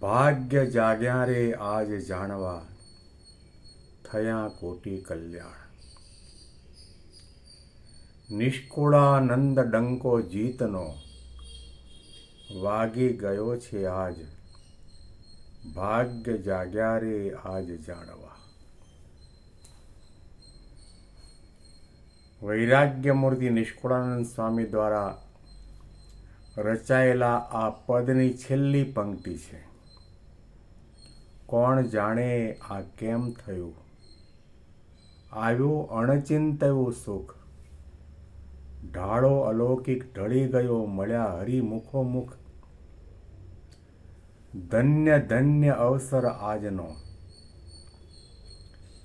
ભાગ્ય જાગ્યા રે આજ જાણવા થયા કોટી કલ્યાણ. નિષ્કુળાનંદ ડંકો જીતનો વાગી ગયો છે આજ. ભાગ્ય જાગ્યા રે આજ જાણવા. વૈરાગ્ય મૂર્તિ નિષ્કુળાનંદ સ્વામી દ્વારા રચાયેલા આ પદની છેલ્લી પંક્તિ છે. કોણ જાણે આ કેમ થયું? આવ્યું અણચિંતયું સુખ. ઢાળો અલૌકિક ઢળી ગયો, મળ્યા હરિમુખો મુખ ધન્ય ધન્ય અવસર આજનો.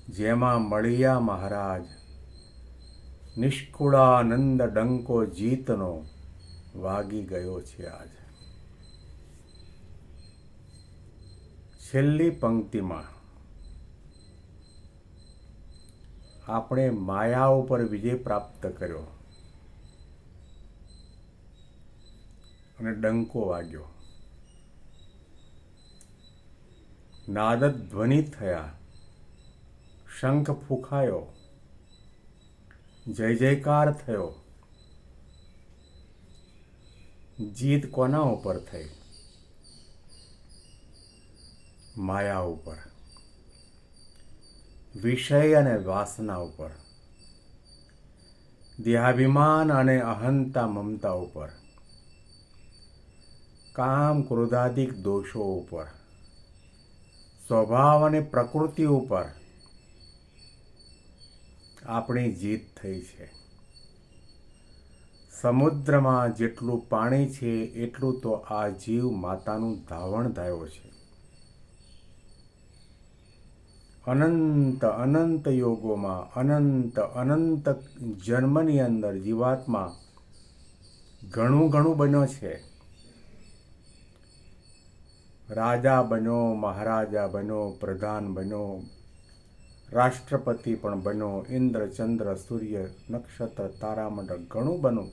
જેમાં મળ્યા મહારાજ. નિષ્કુળાનંદ ડંકો જીતનો વાગી ગયો છે આજ. છેલ્લી પંક્તિમાં આપણે માયા ઉપર વિજય પ્રાપ્ત કર્યો અને ડંકો વાગ્યો. નાદત ધ્વનિ થયા. શંખ ફૂંકાયો. જય જયકાર થયો. જીત કોના ઉપર થઈ? માયા ઉપર. વિષય અને વાસના ઉપર. દેહાભિમાન અને અહંતા મમતા ઉપર. કામ ક્રોધાદિક દોષો ઉપર. સ્વભાવ અને પ્રકૃતિ ઉપર. આપણી જીત થઈ છે. સમુદ્રમાં જેટલું પાણી છે, એટલું તો આ જીવ માતાનું ધાવણ થયો છે. અનંત અનંત યોગોમાં, અનંત અનંત જન્મની અંદર જીવાત્મા ઘણું ઘણું બન્યો છે. રાજા બન્યો મહારાજા બન્યો પ્રધાન બન્યો રાષ્ટ્રપતિ પણ બન્યો ઇન્દ્ર, ચંદ્ર, સૂર્ય, નક્ષત્ર, તારામંડળ ઘણું બન્યું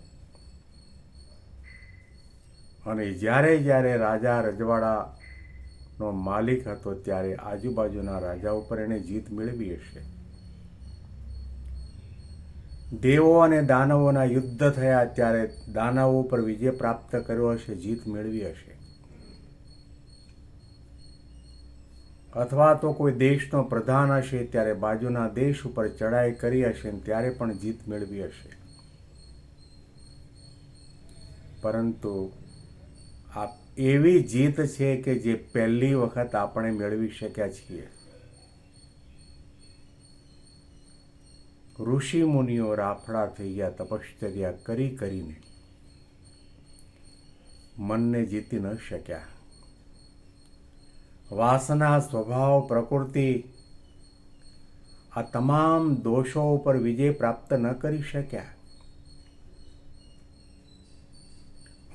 અને જ્યારે જ્યારે રાજા રજવાડાનો માલિક હતો ત્યારે આજુબાજુના રાજા ઉપર એણે જીત મેળવી હશે. દેવો અને દાનવોના યુદ્ધ થયા ત્યારે દાનવો ઉપર વિજય પ્રાપ્ત કર્યો હશે, જીત મેળવી હશે. અથવા તો કોઈ દેશનો પ્રધાન હશે ત્યારે બાજુના દેશ ઉપર ચડાઈ કરી હશે ત્યારે પણ જીત મેળવી હશે. પરંતુ આ એવી જીત છે કે જે પહેલી વખત આપણે મેળવી શક્યા છીએ. ઋષિ મુનિઓ રાફડા થઈ ગયા, તપશ્ચર્યા કરી કરીને મનને જીતી ન શક્યા. વાસના, સ્વભાવ, પ્રકૃતિ આ તમામ દોષો ઉપર વિજય પ્રાપ્ત ન કરી શક્યા.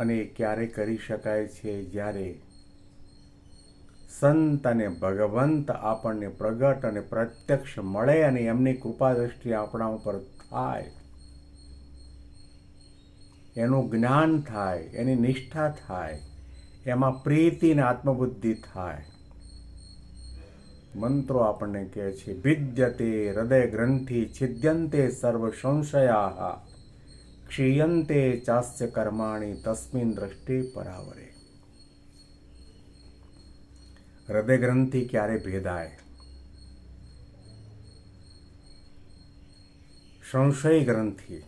અને ક્યારે કરી શકાય છે જ્યારે સંત અને ભગવંત આપણને પ્રગટ અને પ્રત્યક્ષ મળે અને એમની કૃપા દ્રષ્ટિ આપણા ઉપર થાય. એનું જ્ઞાન થાય, એની નિષ્ઠા થાય, એમાં પ્રીતિ અને આત્મબુદ્ધિ થાય. મંત્રો આપણને કહે છે, વિદ્યતે હૃદય ગ્રંથિ છિદ્યંતે સર્વ સંશયા. ક્ષીયંતે ચાસ્ય કર્માણી તસ્મિન દ્રષ્ટિ પરાવરે. હૃદય ગ્રંથિ ક્યારે ભેદાય? સંશય ગ્રંથિ.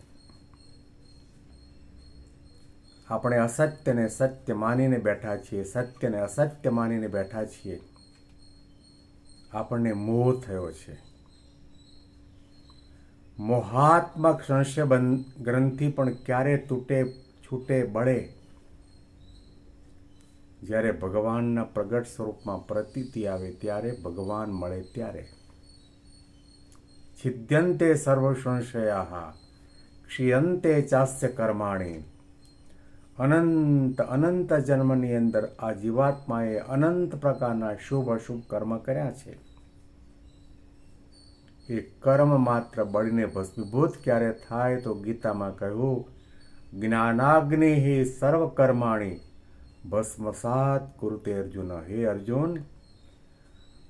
આપણે અસત્યને સત્ય માનીને બેઠા છીએ, સત્યને અસત્ય માનીને બેઠા છીએ. આપણને મોહ થયો છે. મોહાત્મક સંશય ગ્રંથિ પણ ક્યારે તૂટે, છૂટે, બળે? જ્યારે ભગવાનના પ્રગટ સ્વરૂપમાં પ્રતીતિ આવે ત્યારે ભગવાન મળે ત્યારે. છિદ્યંતે સર્વ સંશયા ક્ષિયંતે ચાસ્ય કર્માણી. અનંત અનંત જન્મની અંદર આ જીવાત્માએ અનંત પ્રકારના શુભ અશુભ કર્મ કર્યા છે. એ કર્મ માત્ર બળીને ભસ્મીભૂત ક્યારે થાય તો ગીતામાં કહ્યું, જ્ઞાનાગ્નિ સર્વ સર્વકર્માણી, ભસ્મસાત કુરુતે અર્જુન, હે અર્જુન.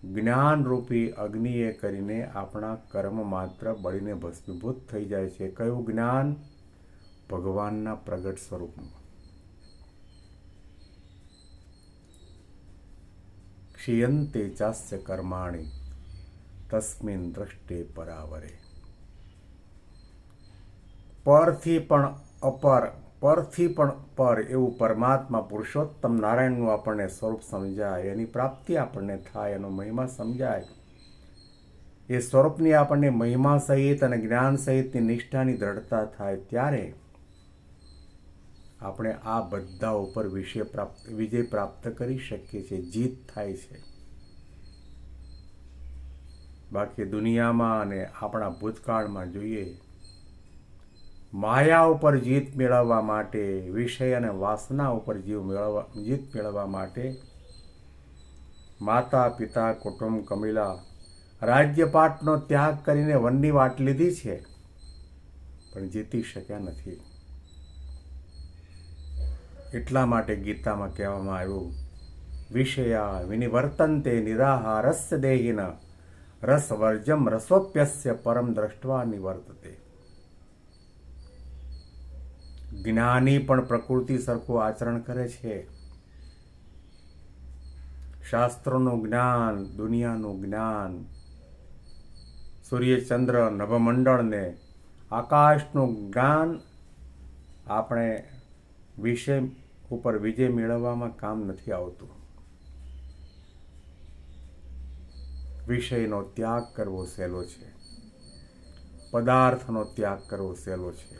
જ્ઞાનરૂપી અગ્નિએ કરીને આપણા કર્મ માત્ર બળીને ભસ્મીભૂત થઈ જાય છે. કયું જ્ઞાન? ભગવાનના પ્રગટ સ્વરૂપમાં. ક્ષિયંતે ચાસ્ય કર્માણી તસ્મિન દ્રષ્ટે પરાવરે. પરથી પણ અપર, પરથી પણ પર એવું પરમાત્મા પુરુષોત્તમ નારાયણનું આપણને સ્વરૂપ સમજાય, એની પ્રાપ્તિ આપણને થાય, એનો મહિમા સમજાય. એ સ્વરૂપની આપણને મહિમા સહિત અને જ્ઞાન સહિતની નિષ્ઠાની દ્રઢતા થાય ત્યારે આપણે આ બધા ઉપર વિષય પ્રાપ્ત, વિજય પ્રાપ્ત કરી શકીએ છીએ, જીત થાય છે. બાકી દુનિયામાં અને આપણા ભૂતકાળમાં જોઈએ, માયા ઉપર જીત મેળવવા માટે, વિષય અને વાસના ઉપર જીવ મેળવવા, જીત મેળવવા માટે માતા, પિતા, કુટુંબ, કમિલા, રાજ્યપાટનો ત્યાગ કરીને વનની વાટ લીધી છે, પણ જીતી શક્યા નથી. એટલા માટે ગીતામાં કહેવામાં આવ્યું, વિષયા વિનિવર્તન તે નિરાહારસ્ય દેહિન. રસવર્જમ રસોપ્યસ્ય પરમ દ્રષ્ટવા નિવર્તતે જ્ઞાની પણ પ્રકૃતિ સરખું આચરણ કરે છે શાસ્ત્રોનું જ્ઞાન દુનિયાનું જ્ઞાન સૂર્યચંદ્ર નભમંડળને આકાશનું જ્ઞાન આપણે વિષય ઉપર વિજય મેળવવામાં કામ નથી આવતું વિષયનો ત્યાગ કરવો સહેલો છે. પદાર્થનો ત્યાગ કરવો સહેલો છે.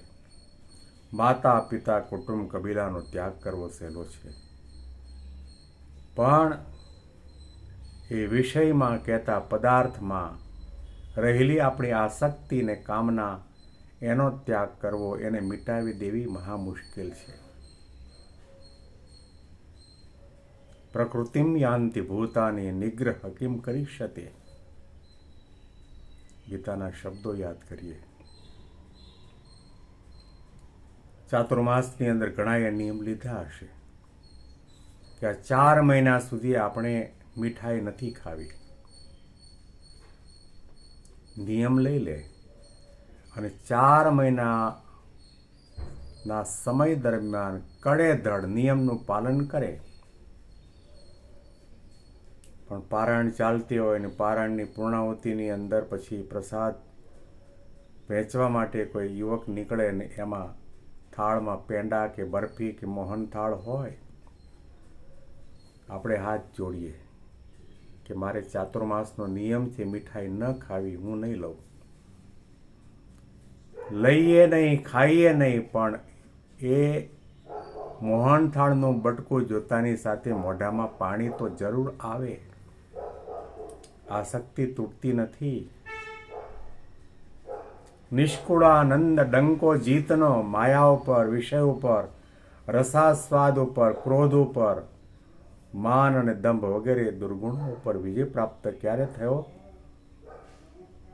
માતા, પિતા, કુટુંબ, કબીલાનો ત્યાગ કરવો સહેલો છે. પણ એ વિષયમાં કહેતા પદાર્થમાં રહેલી આપણી આસક્તિ ને કામના એનો ત્યાગ કરવો, એને મિટાવી દેવી મહા મુશ્કેલ છે. પ્રકૃતિમ યાંતિ ભૂતાની નિગ્રહ કિમ કરી શકે? ગીતાના શબ્દો યાદ કરીએ. ચાતુર્માસની અંદર ઘણા નિયમ લીધા હશે કે આ ચાર મહિના સુધી આપણે મીઠાઈ નથી ખાવી. નિયમ લઈ લે અને ચાર મહિના ના સમય દરમિયાન કડેધડ નિયમનું પાલન કરે. પણ પારાયણ ચાલતી હોય ને પારાયણની પૂર્ણાહુતિની અંદર પછી પ્રસાદ વેચવા માટે કોઈ યુવક નીકળે ને એમાં થાળમાં પેંડા કે બરફી કે મોહન થાળ હોય, આપણે હાથ જોડીએ કે મારે ચાતુર્માસનો નિયમ છે, મીઠાઈ ન ખાવી, હું નહીં લઉં. લઈએ નહીં, ખાઈએ નહીં, પણ એ મોહનથાળનો બટકો જોતાની સાથે મોઢામાં પાણી તો જરૂર આવે. આસક્તિ તૂટતી નથી. નિષ્કુળાનંદ ડંકો જીતનો માયા ઉપર, વિષય ઉપર, રસાસ્વાદ ઉપર, ક્રોધ ઉપર, માન અને દંભ વગેરે દુર્ગુણો ઉપર વિજય પ્રાપ્ત ક્યારે થયો?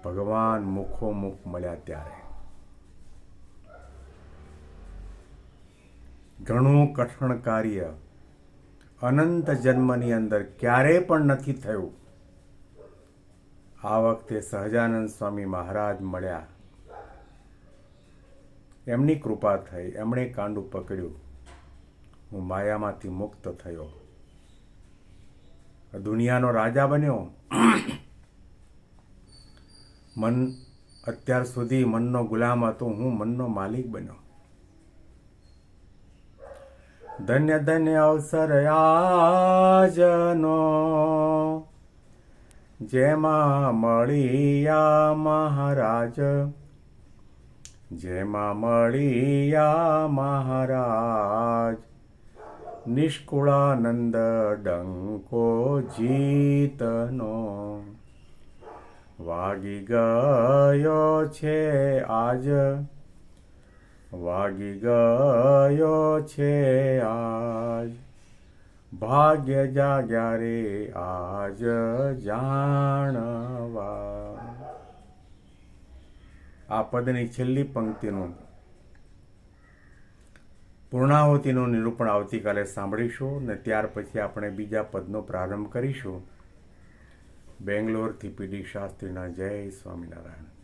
ભગવાન મુખો મુખ મળ્યા ત્યારે. ઘણું કઠણ કાર્ય અનંત જન્મની અંદર ક્યારેય પણ નથી થયું. આ વખતે સહજાનંદ સ્વામી મહારાજ મળ્યા. એમની કૃપા થઈ, એમણે કાંડું પકડ્યું. હું માયામાંથી મુક્ત થયો. દુનિયાનો રાજા બન્યો. મન, અત્યાર સુધી મનનો ગુલામ હતો, હું મનનો માલિક બન્યો. ધન્ય ધન્ય અવસર આજનો જેમાં મળીયા મહારાજ. જેમાં મળીયા મહારાજ. નિષ્કુળાનંદ ડંકો જીતનો. વાગી ગયો છે આજ. વાગી ગયો છે આજ. ભાગ્ય જાગ્યા રે આજ જાણવા. આ પદની છેલ્લી પંક્તિનું પૂર્ણાહુતિનું નિરૂપણ આવતીકાલે સાંભળીશું ને ત્યાર પછી આપણે બીજા પદનો પ્રારંભ કરીશું. બેંગ્લોરથી પીડી શાસ્ત્રીના જય સ્વામિનારાયણ.